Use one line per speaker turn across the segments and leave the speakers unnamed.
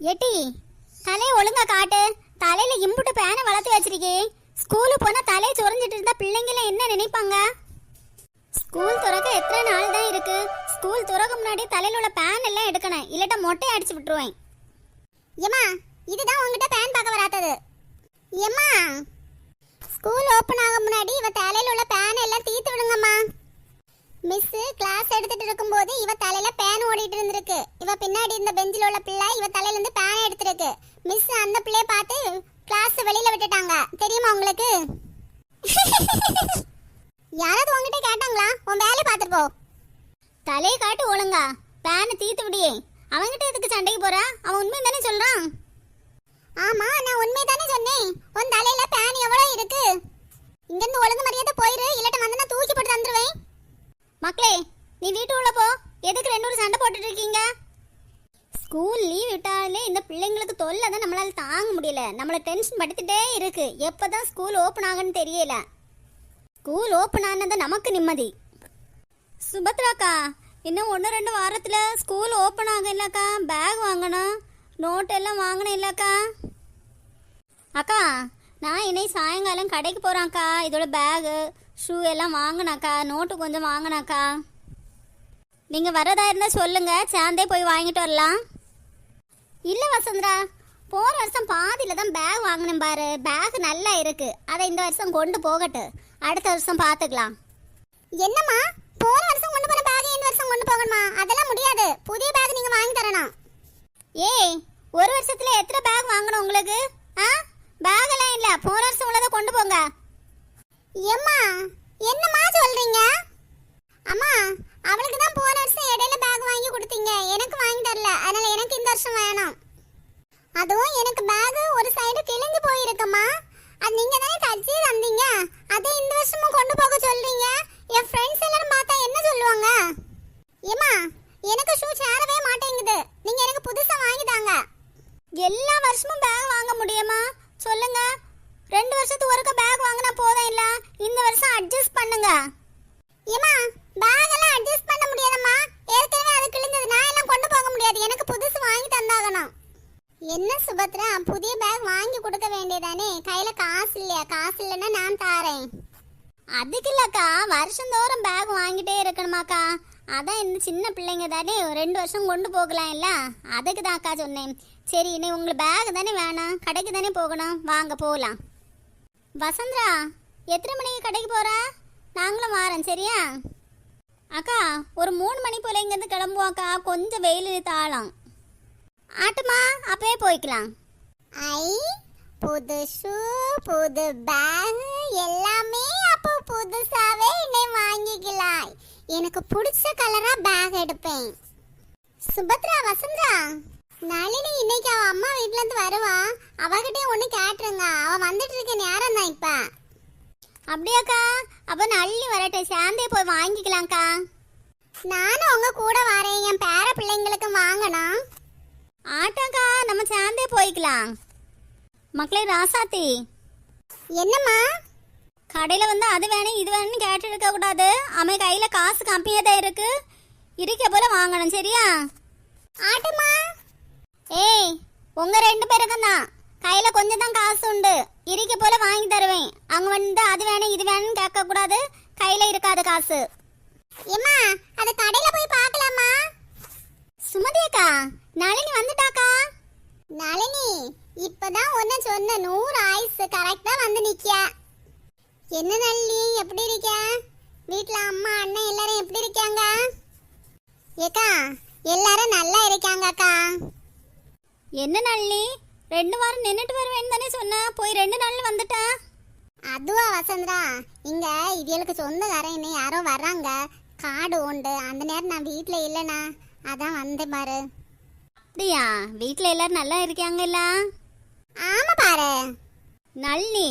எட்டி தலையை ஒழுங்கா காட்டு. தலையில இம்புட்டு பேனை வளர்த்து வச்சிருக்கே. ஸ்கூலுக்கு போனா தலையை சுரஞ்சிட்டு இருந்தா பிள்ளைங்கள என்ன நினைப்பாங்க? ஸ்கூல் துறக்க எத்தனை நாள் தான் இருக்கு? ஸ்கூல் துறக்க முன்னாடி தலையில உள்ள பேன் எல்லாம் எடுக்கணும். இல்லட்டா மொட்டை அடிச்சு விட்டுருவேன். ஏமா இதுதான் உங்ககிட்ட பேன் பார்க்க வராதது. ஏமா ஸ்கூல் ஓபன் ஆக முன்னாடி இவ தலையில உள்ள பேன் எல்லாம் தீத்து விடுங்கம்மா. மிஸ் கிளாஸ் எடுத்துட்டு இருக்கும்போது இவ தலையில பேன் ஓடிட்டு இருந்திருக்கு. இவ பின்னாடி இருந்த பெஞ்சில் உள்ள பிள்ளை இவ தலையில இருந்து பேன் எடுத்திருக்கு மிஸ் அந்த பிள்ளைய பார்த்து கிளாஸ் வெளியில விட்டுட்டாங்க. தெரியுமா உங்களுக்கு? யாராவது உங்ககிட்ட கேட்டாங்களா? உன் வேலையை பார்த்துட்டு போ. தலையை காட்டு ஒழுங்கா. பேனை தீத்து விடியே. அவன்கிட்ட எதுக்கு சண்டைக்கு போற? அவன் உண்மை தானே சொல்றான். ஆமா நான் உண்மை தானே சொன்னேன். உன் தலையில பேன் எவ்வளவு இருக்கு? இங்கிருந்து ஒழுங்கு மரியாதை போயிரு. இல்லாட்ட வந்து நான் தூக்கி போட்டு தந்துருவேன். மக்களே நீ வீட்டு உள்ள போ. எதுக்கு ரெண்டு ஒரு சண்டை போட்டுட்டு இருக்கீங்க? ஸ்கூல் லீவ் விட்டாலே இந்த பிள்ளைங்களுக்கு தொல்லை தான் நம்மளால தாங்க முடியல. நம்மளை டென்ஷன் படுத்திட்டே இருக்கு. எப்பதான் ஸ்கூல் ஓப்பன் ஆகுன்னு தெரியல. ஸ்கூல் ஓப்பன் ஆனது நமக்கு நிம்மதி. சுபத்ராக்கா இன்னும் ஒன்று ரெண்டு வாரத்தில் ஸ்கூல் ஓப்பன் ஆகும் இல்லைக்கா பேக் வாங்கணும். நோட் எல்லாம் வாங்கணும் இல்லைக்கா? அக்கா நான் இன்னைக்கு சாயங்காலம் கடைக்கு போகிறேன்க்கா இதோட பேகு ஷூ எல்லாம் வாங்கினாக்கா நோட்டு கொஞ்சம் வாங்கினாக்கா. நீங்கள் வரதா இருந்தால் சொல்லுங்கள் சேர்ந்தே போய் வாங்கிட்டு வரலாம். இல்லை வசந்தரா போன வருஷம் பாதியில் தான் பேக் வாங்கினேன் பாரு. பேக் நல்லா இருக்கு. அதை இந்த வருஷம் கொண்டு போகட்டு. அடுத்த வருஷம் பார்த்துக்கலாம் என்னம்மா? போன வருஷம் கொண்டு போன பேக் இந்த வருஷம் கொண்டு போகணுமா? அதெல்லாம் முடியாது. புதிய பேக் நீங்கள் வாங்கி தரணும். ஏய் ஒரு வருஷத்துல எத்தனை பேக் வாங்கணும் உங்களுக்கு? ஆ? பேக் எல்லாம் இல்ல. போன வருஷம் உள்ளதை கொண்டு போங்க. எம்மா என்னம்மா சொல்றீங்க அம்மா அவளுக்கு தான் போன வருஷம் இடையில பேக் வாங்கி கொடுத்தீங்க எனக்கு வாங்கி தரல அதனால எனக்கு இந்த வருஷம் வேணும் அதுவும் எனக்கு பேக் ஒரு சைடு கிழிஞ்சு போயிருக்குமா அது நீங்க தானே தச்சு தந்தீங்க அதை இந்த வருஷமும் கொண்டு போக சொல்றீங்க என் ஃப்ரெண்ட்ஸ் எல்லாரும் பார்த்தா என்ன சொல்லுவாங்க ஏமா எனக்கு ஷூ சேரவே மாட்டேங்குது நீங்க எனக்கு புதுசா வாங்கி தாங்க எல்லா வருஷமும் பேக் வாங்க முடியுமா சொல்லுங்க ரெண்டு வருஷத்துக்கு ஒருக்க பேக் வாங்கினா போதும் இல்ல இந்த வருஷம் அட்ஜஸ்ட் ஏமா பேக் எல்லாம் அட்ஜஸ்ட் பண்ண முடியாதம்மா. ஏற்கனவே அது கிழிஞ்சது. நான் எல்லாம் கொண்டு போக முடியாது. எனக்கு புதுசு வாங்கி தந்தாகணும். என்ன சுபத்ரா புதிய பேக் வாங்கி கொடுக்க வேண்டியதானே? கையில காசு இல்லையா? காசு இல்லைன்னா நான் தாரேன். அதுக்கு இல்லக்கா வருஷந்தோறும் பேக் வாங்கிட்டே இருக்கணுமாக்கா. அதான் இந்த சின்ன பிள்ளைங்க தானே ரெண்டு வருஷம் கொண்டு போகலாம் இல்ல? அதுக்கு தான் அக்கா சொன்னேன். சரி இனி உங்களுக்கு பேக் தானே வேணாம். கடைக்கு தானே போகணும். வாங்க போகலாம் வசந்தரா எத்தனை மணிக்கு கடைக்கு போறா? நாங்களும் வாரோம் சரியா? அக்கா ஒரு மூணு மணி போல இங்கேருந்து கிளம்புவாக்கா கொஞ்சம் வெயில் தாளம் ஆட்டுமா அப்பவே போய்க்கலாம். ஐ புது ஷூ புது பேக் எல்லாமே அப்போ புதுசாவே என்னை வாங்கிக்கலாம் எனக்கு பிடிச்ச கலரா பேக் எடுப்பேன். சுபத்ரா வசந்தா. நளினி இன்னைக்கு அவ அம்மா வீட்ல இருந்து வருவா. அவகிட்டே ஒண்ணு கேட்டுருங்க. அவ வந்துட்டு இருக்க நேரம் தான் இப்ப. அப்படியாக்கா? அப்ப நல்லி வரட்டும். சேர்ந்தே போய் வாங்கிக்கலாம்க்கா. நானும் உங்க கூட வரேன். என் பேர பிள்ளைங்களுக்கு வாங்கணும். ஆட்டாக்கா நம்ம சேர்ந்தே போய்க்கலாம். மக்களே ராசாத்தி. என்னம்மா? கடையில் வந்து அது வேணும் இது வேணும்னு கேட்டு இருக்க கூடாது. அவன் கையில் காசு கம்மியாக தான் இருக்கு. இருக்க போல வாங்கணும் சரியா? ஆட்டுமா? ஏய் உங்க ரெண்டு பேருக்கும் தான். கையில கொஞ்சம் தான் காசு உண்டு. இருக்க போல வாங்கி தருவேன். அங்க வந்து அது வேணும் இது வேணும்னு கேட்க கூடாது கையில இருக்காது காசு. ஏமா அது கடையில போய் பார்க்கலாமா? சுமதி அக்கா நளினி வந்துட்டாக்கா? நளினி இப்பதான் ஒன்னு சொன்ன நூறு ஆயுசு கரெக்டா வந்து நிக்க என்ன நல்லி எப்படி இருக்க? வீட்டுல அம்மா அண்ணன் எல்லாரும் எப்படி இருக்காங்க? ஏக்கா எல்லாரும் நல்லா இருக்காங்க அக்கா என்ன நல்லி ரெண்டு வாரம் நின்னுட்டு வருவேன் தானே சொன்ன போய் ரெண்டு நாள்ல வந்துட்டா அதுவா வசந்தரா இங்க இதுகளுக்கு சொந்தக்காரன் இன்னும் யாரோ வர்றாங்க. காடு உண்டு அந்த நேரம் நான் வீட்ல இல்லைண்ணா. அதான் வந்தேன் பாரு. அப்படியா? வீட்ல எல்லாரும் நல்லா இருக்காங்கல்ல ஆமா பாரு. நளினி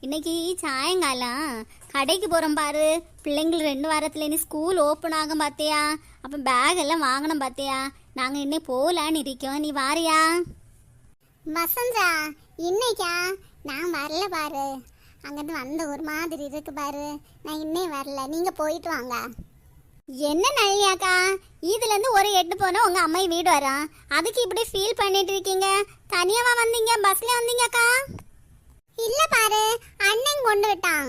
இன்னைக்கு சாயங்காலம். கடைக்கு போறோம் பாரு. பிள்ளைங்கள் ரெண்டு வாரத்துல இனி ஸ்கூல் ஓப்பன் ஆகும் பாத்தியா? அப்ப பேக் எல்லாம் வாங்கணும் பாத்தியா? நாங்க இன்னும் போலான்னு இருக்கோம். நீ வாரியா? வசந்தா இன்னைக்கா? நான் வரல பாரு. அங்கேருந்து வந்த ஒரு மாதிரி இருக்கு பாரு. நான் இன்னே வரல. நீங்கள் போயிட்டு வாங்க. என்ன நளினியாக்கா இதுலேருந்து ஒரு எட்டு போனால் உங்கள் அம்மை வீடு வரும் அதுக்கு இப்படி ஃபீல் பண்ணிட்டு இருக்கீங்க? தனியாவா வந்தீங்க? பஸ்ல வந்தீங்கக்கா? இல்லை பாரு. அண்ணன் கொண்டு விட்டான்.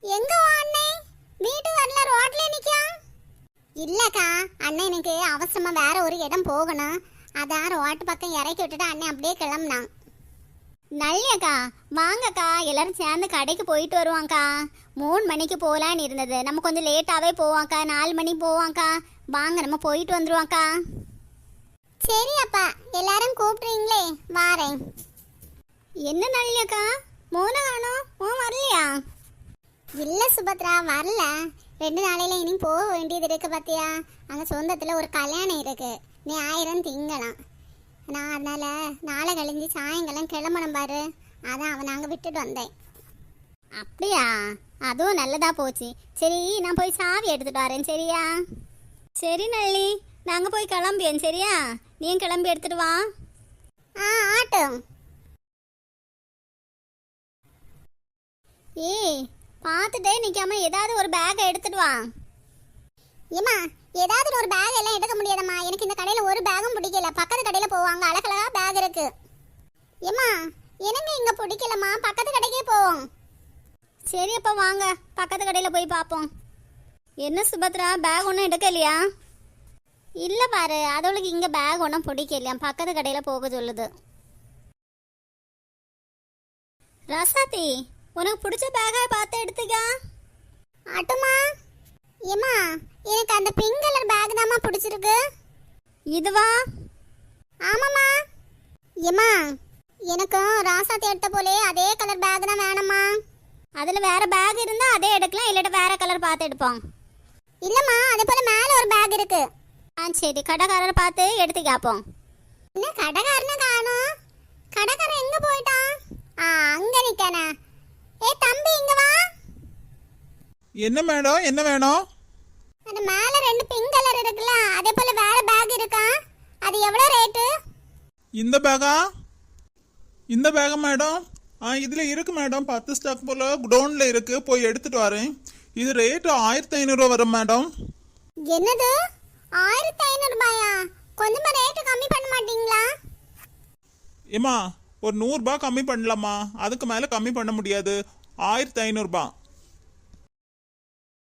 எங்க அண்ணன்? வீட்டு வரல ரோட்ல நிக்கான் இல்லைக்கா. அண்ணன் எனக்கு அவசரமாக வேற ஒரு இடம் போகணும். அதான் ரோட்டு பக்கம் இறக்கி விட்டுட்டு அண்ணன் அப்படியே கிளம்புனான். நல்லக்கா வாங்கக்கா. எல்லாரும் சேர்ந்து கடைக்கு போயிட்டு வருவாங்க்கா மூணு மணிக்கு போகலான்னு இருந்தது. நம்ம கொஞ்சம் லேட்டாகவே போவாங்க்கா நாலு மணி போவாங்க்கா வாங்க நம்ம போயிட்டு வந்துருவாங்க்கா சரி அப்பா எல்லாரும் கூப்பிடுறீங்களே வாரேன். என்ன நல்லியக்கா மோன காணும். மோ வரலையா? இல்லை சுபத்ரா வரல. ரெண்டு நாளையில இனி போக வேண்டியது இருக்கு பார்த்தியா அங்கே சொந்தத்தில் ஒரு கல்யாணம் இருக்கு. நீ ஆயிரம் திங்கலாம். நான் அதனால் நாளை கழிஞ்சு சாயங்காலம் கிளம்பணும் பாரு. அதான் அவன் நாங்கள் விட்டுட்டு வந்தேன். அப்படியா? அதுவும் நல்லதா போச்சு. சரி நான் போய் சாவி எடுத்துட்டு வரேன் சரியா? சரி நல்லி. நாங்கள் போய் கிளம்பியோம் சரியா? நீ கிளம்பி எடுத்துட்டு வா. ஆ ஆட்டும் ஏய் பார்த்துட்டே நிற்காம ஏதாவது ஒரு பேக்கை எடுத்துட்டு வா. ஏமா ஏதாவது ஒரு பேக் எல்லாம் எடுக்க முடியாதம்மா. எனக்கு இந்த கடையில ஒரு பேக்கும் பிடிக்கல பக்கத்து கடையில போவாங்க அழகழகா பேக் இருக்கு ஏமா எனக்கு இங்க பிடிக்கலம்மா? பக்கத்து கடைக்கே போவோம். சரி அப்ப வாங்க. பக்கத்து கடையில போய் பார்ப்போம். என்ன சுபத்ரா பேக் ஒன்றும் எடுக்கலையா? இல்ல பாரு அதோளுக்கு இங்க பேக் ஒன்றும் பிடிக்கலையா? பக்கத்து கடையில போக சொல்லுது. ரசாத்தி உனக்கு பிடிச்ச பேக்கா பார்த்து எடுத்துக்கா. ஆட்டுமா? ஏமா எனக்கு அந்த பிங்க் கலர் பேக் தாம்மா பிடிச்சிருக்கு. இதுவா? ஆமாம்மா. ஏமா எனக்கும் ராசாத்தி எடுத்த போலே அதே கலர் பேக் தான் வேணும்மா. அதில் வேற பேக் இருந்தா அதே எடுக்கலாம் இல்லாட்ட வேற கலர் பார்த்து எடுப்போம். இல்லம்மா அதே போல மேலே ஒரு பேக் இருக்கு. ஆ சரி கடைக்காரர் பார்த்து எடுத்து கேட்போம் என்ன கடைக்காரனை காணோம்? கடைக்காரன் எங்க போயிட்டான்? ஆ அங்க நிக்கானே ஏ தம்பி இங்க வா.
என்ன மேடம் என்ன வேணும்?
அந்த மேல ரெண்டு பிங்க் கலர் இருக்குல்ல அதே போல வேற பேக் இருக்கா? அது எவ்வளவு ரேட்டு
இந்த பேக்கா இந்த பேக்கா மேடம் ஆ இதில் இருக்கு மேடம் பத்து ஸ்டாக் போல் குடோனில் இருக்கு. போய் எடுத்துட்டு வரேன். இது ரேட்டு ஆயிரத்தி ஐநூறுரூவா வரும் மேடம்
என்னது? ஆயிரத்தி ஐநூறு ரூபாயா? கொஞ்சமா ரேட்டு கம்மி பண்ண மாட்டீங்களா?
ஏம்மா ஒரு நூறுரூபா கம்மி பண்ணலாமா? அதுக்கு மேலே கம்மி பண்ண முடியாது. ஆயிரத்தி ஐநூறுரூபா